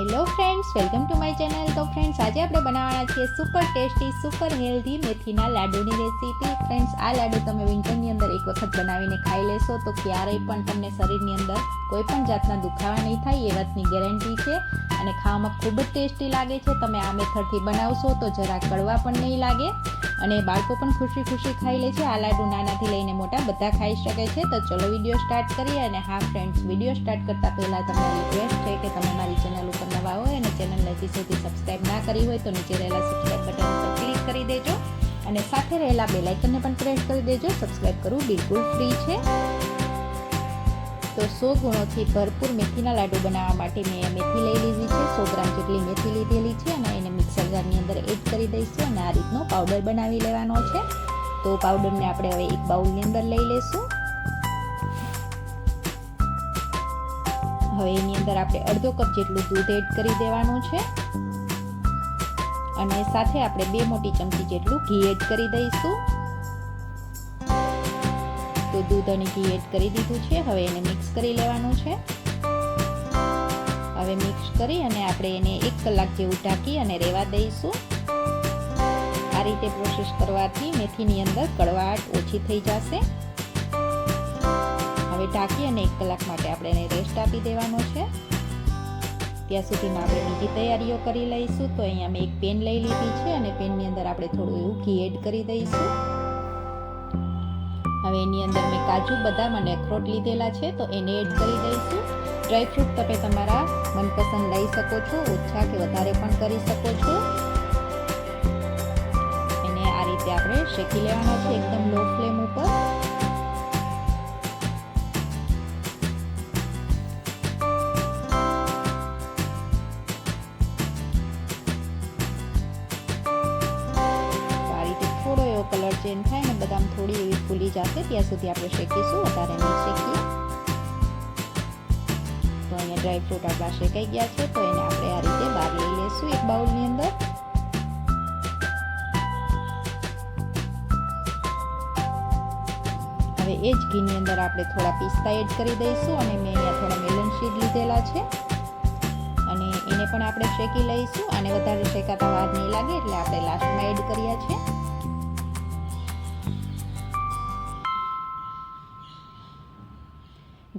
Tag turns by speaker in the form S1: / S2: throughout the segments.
S1: Hello friends welcome to my channel તો friends આજે આપણે બનાવવાના છીએ સુપર ટેસ્ટી સુપર હેલ્ધી મેથીના લાડુની રેસીપી ફ્રેન્ડ્સ આ લાડુ તમે વિન્ટરની અંદર એક વખત બનાવીને ખાઈ લેશો તો ક્યારેય પણ તમને શરીરની અંદર કોઈ પણ જાતના દુખાવા નહીં થાય, એ વાતની ગેરંટી છે. અને ખાવામાં ખૂબ જ ટેસ્ટી લાગે છે. તમે આ મેથડથી બનાવશો તો જરા કડવા પણ નહીં લાગે. અને બાળકો પણ ખુશી ખુશી ખાઈ લે છે. આ લાડુ નાનાથી લઈને મોટા બધા ખાઈ શકે છે. તો ચલો વીડિયો સ્ટાર્ટ કરીએ અને હા ફ્રેન્ડ્સ વીડિયો સ્ટાર્ટ કરતાં પહેલાં તમને રિક્વેસ્ટ છે કે તમે મારી ચેનલ ઉપર નવા હોય અને ચેનલને હજી સુધી સબસ્ક્રાઈબ ના કરી હોય તો નીચે રહેલા સબસ્ક્રાઈબ બટન પર ક્લિક કરી દેજો. અને સાથે રહેલા બેલાઇકનને પણ પ્રેસ કરી દેજો. સબસ્ક્રાઈબ કરવું બિલકુલ ફ્રી છે. તો સો ગુણોથી ભરપૂર મેથીના લાડુ બનાવવા માટે મેં મેથી લઈ લીધી છે. સો ગ્રામ જેટલી મેથી લીધેલી છે અને એને મિક્સર જારની અંદર એડ કરી દઈશું અને આ રીતનો પાવડર બનાવી લેવાનો છે. તો પાવડરને આપણે હવે એક બાઉલની અંદર લઈ લઈશું હવે એની અંદર આપણે અડધો કપ જેટલું દૂધ એડ કરી દેવાનું છે. અને સાથે આપણે બે મોટી ચમચી જેટલું ઘી એડ કરી દઈશું. તો દૂધ અને ઘી એડ કરી દીધું છે. હવે એને મિક્સ કરી લેવાનું છે. હવે મિક્સ કરી અને આપણે એને એક કલાક જેવું ઢાંકી અને રહેવા દઈશું. આ રીતે પ્રોસેસ કરવાથી મેથીની અંદર કડવાટ ઓછી થઈ જશે. હવે ઢાંકી અને એક કલાક માટે આપણે એને રેસ્ટ આપી દેવાનો છે. ત્યાં સુધીમાં આપણે બીજી તૈયારીઓ કરી લઈશું. તો અહીંયા મેં એક પેન લઈ લીધી છે અને પેનની અંદર આપણે થોડું એવું ઘી એડ કરી દઈશું. હવે એની અંદર મેં કાજુ, બદામ અને અખરોટ લીધેલા છે, તો એને એડ કરી દઈશું. ડ્રાયફ્રૂટ તમે તમારા મનપસંદ લઈ શકો છો, ઓછા કે વધારે પણ કરી શકો છો. એને આ રીતે આપણે શેકી લેવાના છે, એકદમ લો ફ્લેમ ઉપર. એવો થાય ને બદામ થોડી એવી ફૂલી જશે ત્યાં સુધી આપણે શેકીશું, વધારે નહીં શેકીએ. તો અહીંયા ડ્રાયફ્રૂટ આપણા શેકાઈ ગયા છે, તો એને આપણે આ રીતે બહાર લઈ લઈશું એક બાઉલની અંદર. હવે એ જ ઘીની અંદર આપણે થોડા પિસ્તા એડ કરી દઈશું અને મેં અહીંયા થોડા મેલન શીડ લીધેલા છે. અને એને પણ આપણે શેકી લઈશું અને વધારે શેકાતા વાર નહીં લાગે એટલે આપણે લાસ્ટમાં એડ કર્યા છે.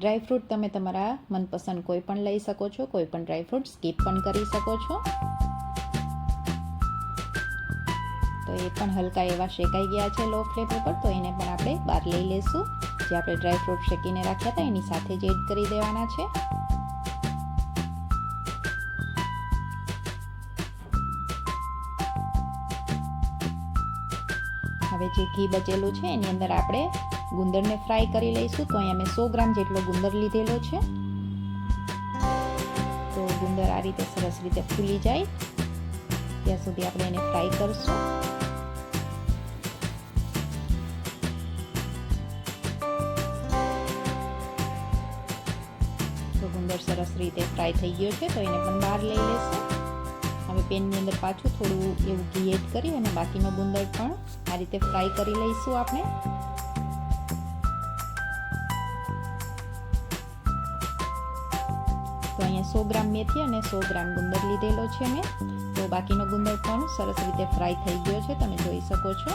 S1: ડ્રાયફ્રૂટ તમે તમારા મનપસંદ કોઈ પણ લઈ શકો છો, કોઈ પણ ડ્રાયફ્રૂટ સ્કીપ પણ કરી શકો છો. તો એ પણ હલકા એવા શેકાઈ ગયા છે લો ફ્લેમ ઉપર, તો એને પણ આપણે બહાર લઈ લેશું જે આપણે ડ્રાયફ્રૂટ શેકીને રાખ્યા હતા, એની સાથે જ એડ કરી દેવાના છે. હવે જે ઘી બચેલું છે, એની અંદર આપણે ગુંદરને ફ્રાય કરી લઈશું. તો અહીંયા મેં સો ગ્રામ જેટલો ગુંદર લીધેલો છે. તો ગુંદર આ રીતે સરસ રીતે ફૂલી જાય. ત્યાં સુધી આપણે એને ફ્રાય કરશું. તો ગુંદર સરસ રીતે ફ્રાય થઈ ગયો છે, તો એને પણ બહાર લઈ લેશું. પેનની અંદર પાછું થોડું એવું ઘી એડ કરી અને બાકીનો ગુંદર પણ આ રીતે ફ્રાય કરી લઈશું આપણે. તો અહીંયા સો ગ્રામ મેથી અને સો ગ્રામ ગુંદર લીધેલો છે મેં. તો બાકીનો ગુંદર પણ સરસ રીતે ફ્રાય થઈ ગયો છે, તમે જોઈ શકો છો.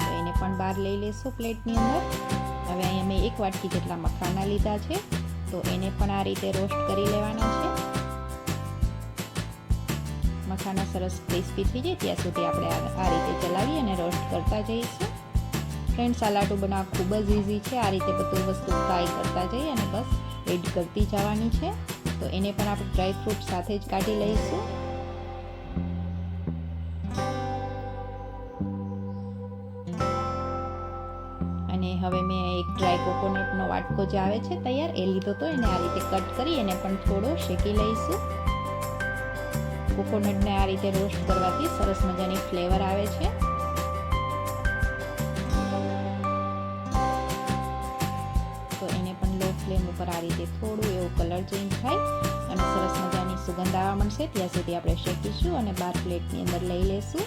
S1: તો એને પણ બહાર લઈ લેશું પ્લેટની અંદર. હવે અહીંયા મેં એક વાટકી જેટલા મખાના લીધા છે. તો એને પણ આ રીતે રોસ્ટ કરી લેવાના છે. મખાના સરસ ક્રિસ્પી થઈ જાય ત્યાં સુધી આપણે આ રીતે ચલાવી અને રોસ્ટ કરતા જઈશું. ફ્રેન્ડ, સલાડો બનાવવા ખૂબ જ ઇઝી છે. આ રીતે બધું વસ્તુ ફ્રાય કરતા જઈએ અને બસ એડ કરતી જવાની છે. તો એને પણ આપણે ડ્રાય ફ્રૂટ સાથે જ કાઢી લઈશું. અને હવે મેં એક ડ્રાય કોકોનટનો વાટકો જે આવે છે તૈયાર, એ લીધો તો એને આ રીતે કટ કરી એને પણ થોડો શેકી લઈશું. કોકોનટને આ રીતે રોસ્ટ કરવાથી સરસ મજાની ફ્લેવર આવે છે. તો એને પણ લો ફ્લેમ ઉપર આ રીતે થોડું એવું કલર ચેન્જ થાય અને સરસ મજાની સુગંધ આવવા મળશે ત્યાં સુધી આપણે શેકીશું અને બાર પ્લેટની અંદર લઈ લેશું.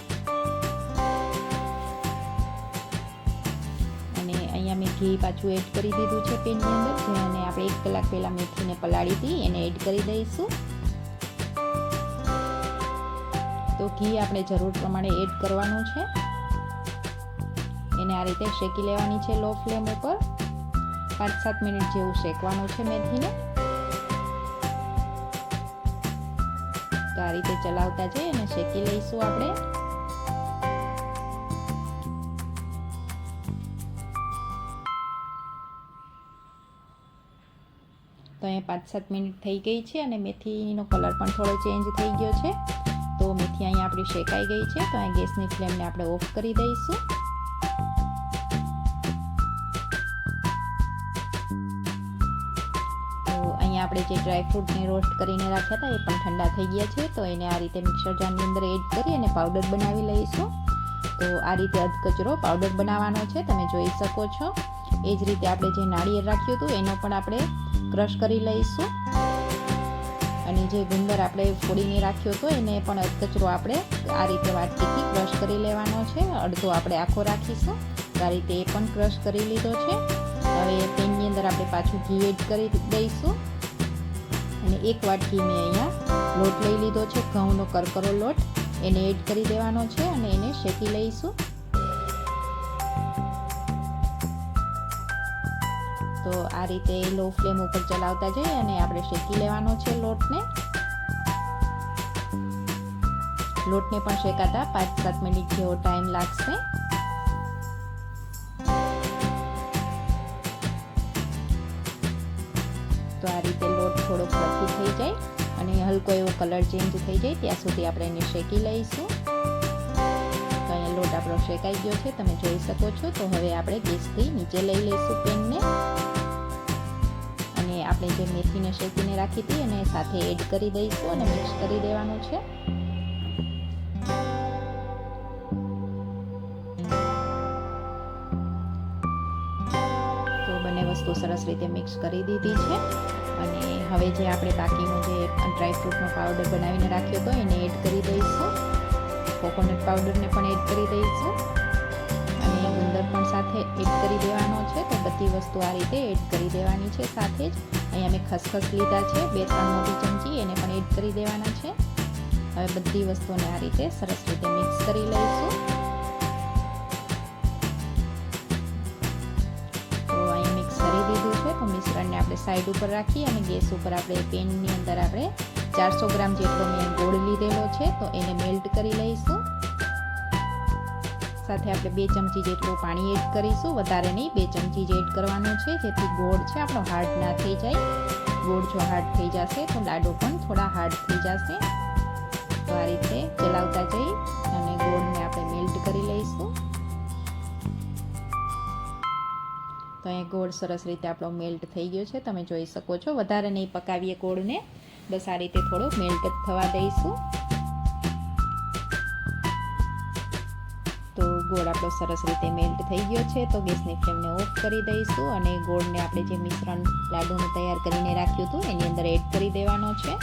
S1: અને અહીંયા મેં ઘી પાછું એડ કરી દીધું છે પેનની અંદર. જેને આપણે એક કલાક પહેલાં મેથીને પલાળી હતી એને એડ કરી દઈશું. ઘી આપણે જરૂર પ્રમાણે એડ કરવાનું છે. એને આ રીતે શેકી લેવાની છે લો ફ્લેમ ઉપર. પાંચ સાત મિનિટ જેવું શેકવાનું છે મેથીને. તો આ રીતે ચલાવતા જઈએ અને શેકી લઈશું આપણે. તો અહીંયા પાંચ સાત મિનિટ થઈ ગઈ છે અને મેથીનો કલર પણ થોડો ચેન્જ થઈ ગયો છે. તો મેથી અહીંયા આપણી શેકાઈ ગઈ છે, તો અહીં ગેસની ફ્લેમને આપણે ઓફ કરી દઈશું. તો અહીંયા આપણે જે ડ્રાયફ્રૂટને રોસ્ટ કરીને રાખ્યા હતા, એ પણ ઠંડા થઈ ગયા છે, તો એને આ રીતે મિક્સર જારની અંદર એડ કરી અને પાવડર બનાવી લઈશું. તો આ રીતે અધકચરો પાવડર બનાવવાનો છે, તમે જોઈ શકો છો. એ જ રીતે આપણે જે નાળિયેર રાખ્યું હતું, એનો પણ આપણે ક્રશ કરી લઈશું. અને જે ગુંદર આપણે ફોડીને રાખ્યો હતો, એને પણ કચરો આપણે આ રીતે વાટકીથી ક્રશ કરી લેવાનો છે. અડધો આપણે આખો રાખીશું. આ રીતે એ પણ ક્રશ કરી લીધો છે. હવે પેનની અંદર આપણે પાછું ઘી એડ કરી દઈશું. અને એક વાટકી મેં અહીંયા લોટ લઈ લીધો છે, ઘઉંનો કરકરો લોટ. એને એડ કરી દેવાનો છે અને એને શેકી લઈશું. તો આ રીતે લો ફ્લેમ ઉપર ચલાવતા જઈએ અને આપણે શેકી લેવાનો છે લોટને. લોટને પણ શેકાતા પાંચ સાત મિનિટ જેવો ટાઈમ લાગશે. તો આ રીતે લોટ થોડોક ફ્લફી થઈ જાય અને હલકો એવો કલર ચેન્જ થઈ જાય ત્યાં સુધી આપણે એને શેકી લઈશું. લોટ આપણો શેકાઈ ગયો છે, તમે જોઈ શકો છો. તો હવે આપણે ગેસથી નીચે લઈ લઈશું પેનને. અને આપણે જે મેથીને શેકીને રાખી હતી, એને સાથે એડ કરી દઈશું અને મિક્સ કરી દેવાનું છે. તો બંને વસ્તુ સરસ રીતે મિક્સ કરી દીધી છે. અને હવે જે આપણે બાકીનો જે ડ્રાયફ્રૂટનો પાવડર બનાવીને રાખ્યો હતો, એને એડ કરી દઈશું. કોકોનટ પાવડરને પણ એડ કરી દઈશું અને ગુંદર પણ સાથે એડ કરી દેવાનો છે. તો બધી વસ્તુ આ રીતે એડ કરી દેવાની છે સાથે જ. અહીંયા મેં ખસખસ લીધા છે. બે ત્રણ મોટી ચમચી એને પણ એડ કરી દેવાના છે. હવે બધી વસ્તુને આ રીતે સરસ રીતે મિક્સ કરી લઈશું. મિક્સ કરી દીધું છે. તો મિશ્રણને આપણે સાઈડ ઉપર રાખી અને ગેસ ઉપર આપણે પેનની અંદર આપણે ચારસો ગ્રામ જેટલો મેં ગોળ લીધેલો છે, તો એને મેલ્ટ કરી લઈશું. સાથે આપણે બે ચમચી જેટલું પાણી એડ કરીશું. વધારે નહીં, બે ચમચી જ એડ કરવાનું છે. જેથી ગોળ છે, આપણો હાર્ડ ના થઈ જાય. ગોળ જો હાર્ડ થઈ જશે, તો લાડુ પણ થોડા હાર્ડ થઈ જશે. તો આ રીતે ચલાવતા જઈ અને ગોળને આપણે મેલ્ટ કરી લઈશું. તો અહીંયા ગોળ સરસ રીતે આપણો મેલ્ટ થઈ ગયો છે. તમે જોઈ શકો છો. વધારે નહીં પકાવીએ ગોળને. બસ આ રીતે થોડો મેલ્ટ થવા દઈશું. તો ગોળ આપણો સરસ રીતે મેલ્ટ થઈ ગયો છે, તો ગેસની ફ્લેમને ઓફ કરી દઈશું અને ગોળને આપણે જે મિશ્રણ લાડુનું તૈયાર કરીને રાખ્યું હતું, એની અંદર એડ કરી દેવાનો છે.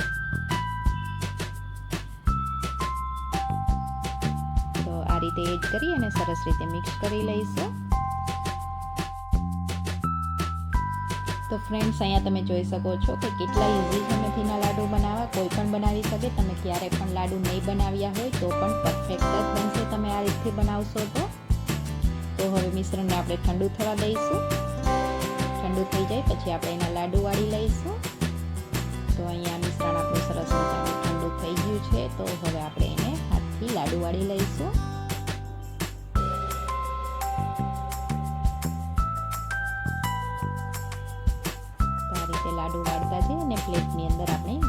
S1: તો આ રીતે એડ કરી અને સરસ રીતે મિક્સ કરી લઈશું. તો ફ્રેન્ડ્સ અહીંયા તમે જોઈ શકો છો કે કેટલા ઇઝી મેથીના ક્યારે પણ લાડુ નહીં બનાવ્યા હોય તો પણ પરફેક્ટ જ બનશે તમે આ રીતથી બનાવશો તો. તો હવે મિશ્રણને આપણે ઠંડુ થવા દઈશું. ઠંડુ થઈ જાય પછી આપણે એના લાડુ વાળી લઈશું. તો અહીંયા મિશ્રણ આપણું સરસ મજાનું ઠંડુ થઈ ગયું છે. તો હવે આપણે એને હાથથી લાડુ વાળી લઈશું.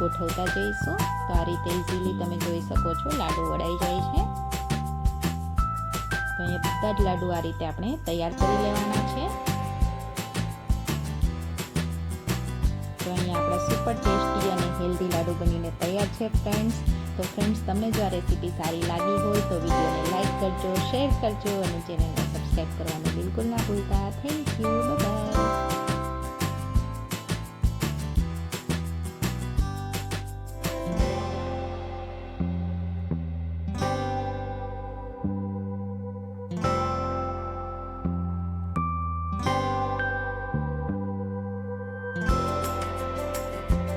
S1: ગોઠવતા જઈશું. તો આ રીતે ઇઝીલી તમે જોઈ શકો છો, લાડુ વળાઈ જાય છે. તો અહીંયા બધા જ લાડુ આ રીતે આપણે તૈયાર કરી લેવાના છે. તો અહીંયા આપણા સુપર ટેસ્ટી અને હેલ્ધી લાડુ બનીને તૈયાર છે ફ્રેન્ડ્સ તો ફ્રેન્ડ્સ તમને જો આ રેસીપી સારી લાગી હોય તો વિડીયોને લાઈક કરજો શેર કરજો અને ચેનલને સબસ્ક્રાઈબ કરવાનું બિલકુલ ના ભૂલતા. Thank you bye